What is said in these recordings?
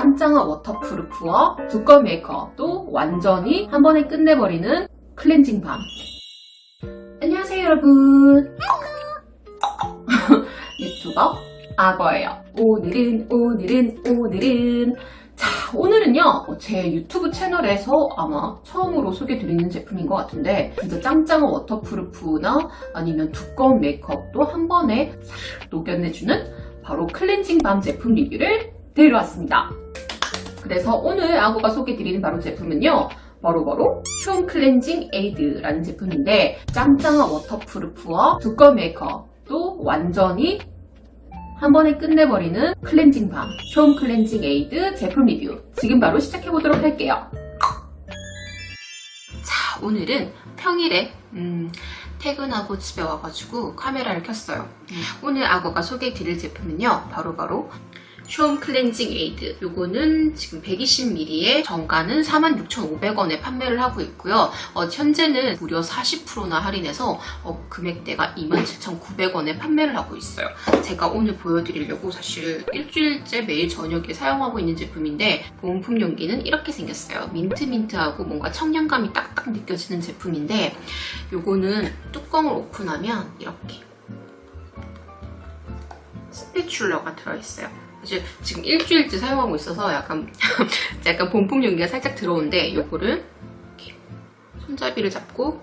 짱짱한 워터프루프와 두꺼운 메이크업도 완전히 한 번에 끝내버리는 클렌징 밤. 안녕하세요, 여러분. 유튜버 악어예요. 오늘은, 오늘은, 오늘은. 자, 오늘은요, 어, 제 유튜브 채널에서 아마 처음으로 소개드리는 제품인 것 같은데, 진짜 짱짱한 워터프루프나 아니면 두꺼운 메이크업도 한 번에 싹 녹여내주는 바로 클렌징 밤 제품 리뷰를 데려왔습니다. 그래서 오늘 악어가 소개드리는 바로 제품은요, 바로바로 숀 클렌징 에이드라는 제품인데 짱짱한 워터프루프와 두꺼운 메이크업도 완전히 한 번에 끝내버리는 클렌징 밤숀 클렌징 에이드 제품 리뷰. 지금 바로 시작해보도록 할게요. 자 오늘은 평일에 음, 퇴근하고 집에 와가지고 카메라를 켰어요. 오늘 악어가 소개해드릴 제품은요 바로바로 숀 클렌징 에이드 요거는 지금 120ml에 정가는 46,500원에 판매를 하고 있고요. 어, 현재는 무려 40%나 할인해서 어, 금액대가 27,900원에 판매를 하고 있어요. 제가 오늘 보여드리려고 사실 일주일째 매일 저녁에 사용하고 있는 제품인데 본품 용기는 이렇게 생겼어요. 민트민트하고 뭔가 청량감이 딱딱 느껴지는 제품인데 요거는 뚜껑을 오픈하면 이렇게 스패츌러가 들어있어요 이제 지금 일주일째 사용하고 있어서 약간 약간 본품 용기가 살짝 들어오는데 요거를 손잡이를 잡고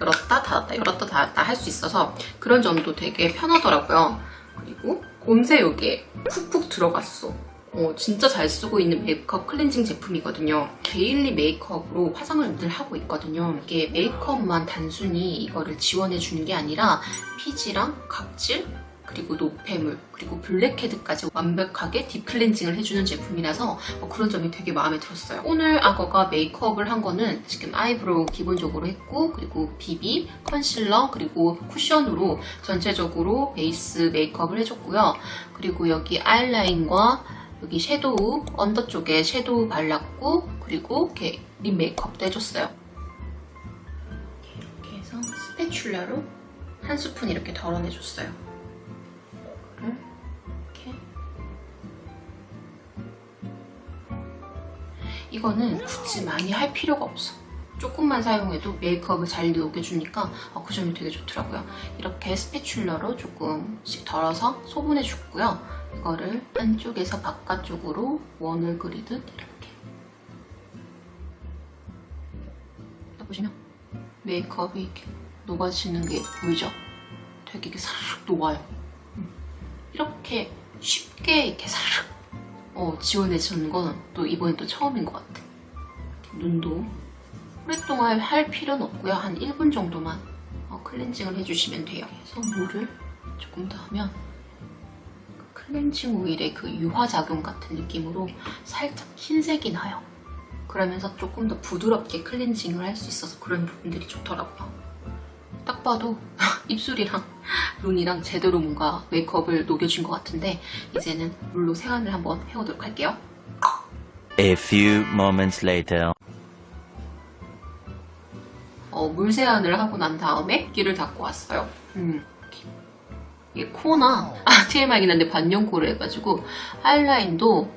열었다 닫았다 열었다 닫았다 할 수 있어서 그런 점도 되게 편하더라고요. 그리고 곰새 여기에 푹푹 들어갔어. 어, 진짜 잘 쓰고 있는 메이크업 클렌징 제품이거든요. 데일리 메이크업으로 화장을 늘 하고 있거든요. 이게 메이크업만 단순히 이거를 지원해 주는 게 아니라 피지랑 각질 그리고 노폐물, 그리고 블랙헤드까지 완벽하게 딥클렌징을 해주는 제품이라서 어, 그런 점이 되게 마음에 들었어요. 오늘 악어가 메이크업을 한 거는 지금 아이브로우 기본적으로 했고 그리고 비비, 컨실러, 그리고 쿠션으로 전체적으로 베이스 메이크업을 해줬고요. 그리고 여기 아이라인과 여기 섀도우, 언더 쪽에 섀도우 발랐고 그리고 이렇게 립 메이크업도 해줬어요. 이렇게 해서 스패츌러로 한 스푼 이렇게 덜어내줬어요. 이렇게 이거는 굳이 많이 할 필요가 없어. 조금만 사용해도 메이크업을 잘 녹여주니까 어, 그 점이 되게 좋더라고요. 이렇게 스패츌러로 조금씩 덜어서 소분해 줬고요. 이거를 한쪽에서 바깥쪽으로 원을 그리듯 이렇게 딱 보시면 메이크업이 이렇게 녹아지는 게 보이죠? 되게 이렇게 사르륵 녹아요. 이렇게 쉽게 이렇게 사르륵 어, 지원해주는 건 또 이번엔 또 처음인 것 같아. 눈도 오랫동안 할 필요는 없고요. 한 1분 정도만 어, 클렌징을 해주시면 돼요. 그래서 물을 조금 더 하면 그 클렌징 오일의 그 유화작용 같은 느낌으로 살짝 흰색이 나요. 그러면서 조금 더 부드럽게 클렌징을 할 수 있어서 그런 부분들이 좋더라고요. 딱 봐도 입술이랑 눈이랑 제대로 뭔가 메이크업을 녹여준 것 같은데 이제는 물로 세안을 한번 해보도록 할게요. A few moments later. 어, 물 세안을 하고 난 다음에 귀를 닦고 왔어요. 음. 이게 코나 아 TMI긴 한데 반영코를 해가지고 하이라인도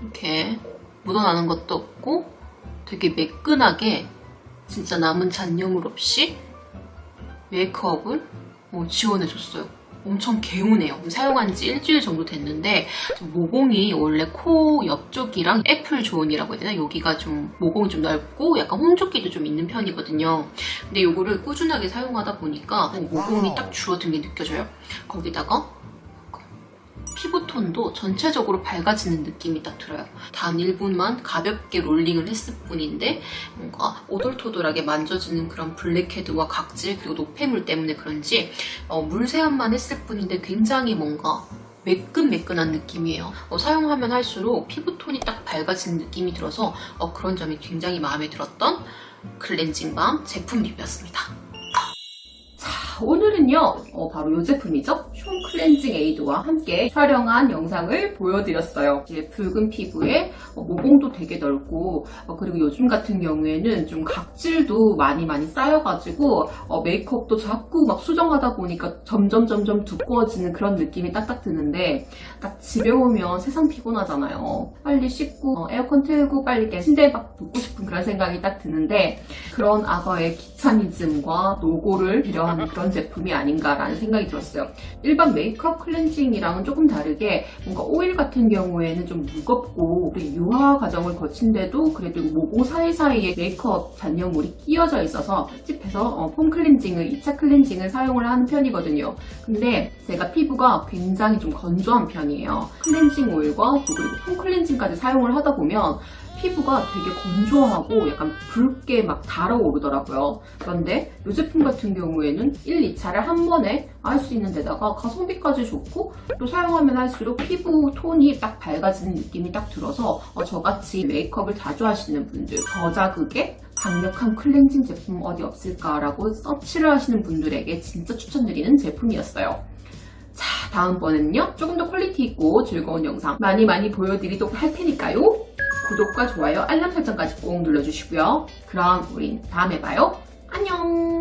이렇게 묻어나는 것도 없고 되게 매끈하게 진짜 남은 잔여물 없이 메이크업을 어, 지원해줬어요. 엄청 개운해요. 사용한 지 일주일 정도 됐는데 모공이 원래 코 옆쪽이랑 애플 존이라고 해야 되나? 여기가 좀 모공이 좀 넓고 약간 홍조기도 좀 있는 편이거든요. 근데 이거를 꾸준하게 사용하다 보니까 모공이 딱 줄어든 게 느껴져요. 거기다가 톤도 전체적으로 밝아지는 느낌이 딱 들어요. 단 1분만 가볍게 롤링을 했을 뿐인데 뭔가 오돌토돌하게 만져지는 그런 블랙헤드와 각질 그리고 노폐물 때문에 그런지 어, 물 세안만 했을 뿐인데 굉장히 뭔가 매끈매끈한 느낌이에요. 어, 사용하면 할수록 피부톤이 딱 밝아지는 느낌이 들어서 어, 그런 점이 굉장히 마음에 들었던 클렌징 밤 제품 리뷰였습니다. 자, 오늘은요, 어, 바로 이 제품이죠. 숀폼 클렌징 에이드와 함께 촬영한 영상을 보여드렸어요. 이제 붉은 피부에 어, 모공도 되게 넓고 어, 그리고 요즘 같은 경우에는 좀 각질도 많이 많이 쌓여가지고 어, 메이크업도 자꾸 막 수정하다 보니까 점점 점점 두꺼워지는 그런 느낌이 딱딱 드는데 딱 집에 오면 세상 피곤하잖아요. 빨리 씻고 어, 에어컨 틀고 빨리 이렇게 침대에 막 눕고 싶은 그런 생각이 딱 드는데 그런 악어의 귀차니즘과 노고를 배려하는 그런 제품이 아닌가라는 생각이 들었어요. 일반 메이크업 클렌징이랑은 조금 다르게 뭔가 오일 같은 경우에는 좀 무겁고 유화 과정을 거친데도 그래도 모공 사이사이에 메이크업 잔여물이 끼어져 있어서 찝찝해서 어, 폼 클렌징을 2차 클렌징을 사용을 하는 편이거든요. 근데 제가 피부가 굉장히 좀 건조한 편이에요. 클렌징 오일과 또 그리고 폼 클렌징까지 사용을 하다 보면 피부가 되게 건조하고 약간 붉게 막 달아오르더라고요. 그런데 이 제품 같은 경우에는 1, 2차를 한 번에 할 수 있는 데다가 가성비까지 좋고 또 사용하면 할수록 피부 톤이 딱 밝아지는 느낌이 딱 들어서 어, 저같이 메이크업을 자주 하시는 분들 저자극에 강력한 클렌징 제품 어디 없을까라고 서치를 하시는 분들에게 진짜 추천드리는 제품이었어요. 자, 다음번에는요, 조금 더 퀄리티 있고 즐거운 영상 많이 많이 보여드리도록 할 테니까요. 구독과 좋아요, 알람 설정까지 꼭 눌러주시고요. 그럼 우린 다음에 봐요. 안녕!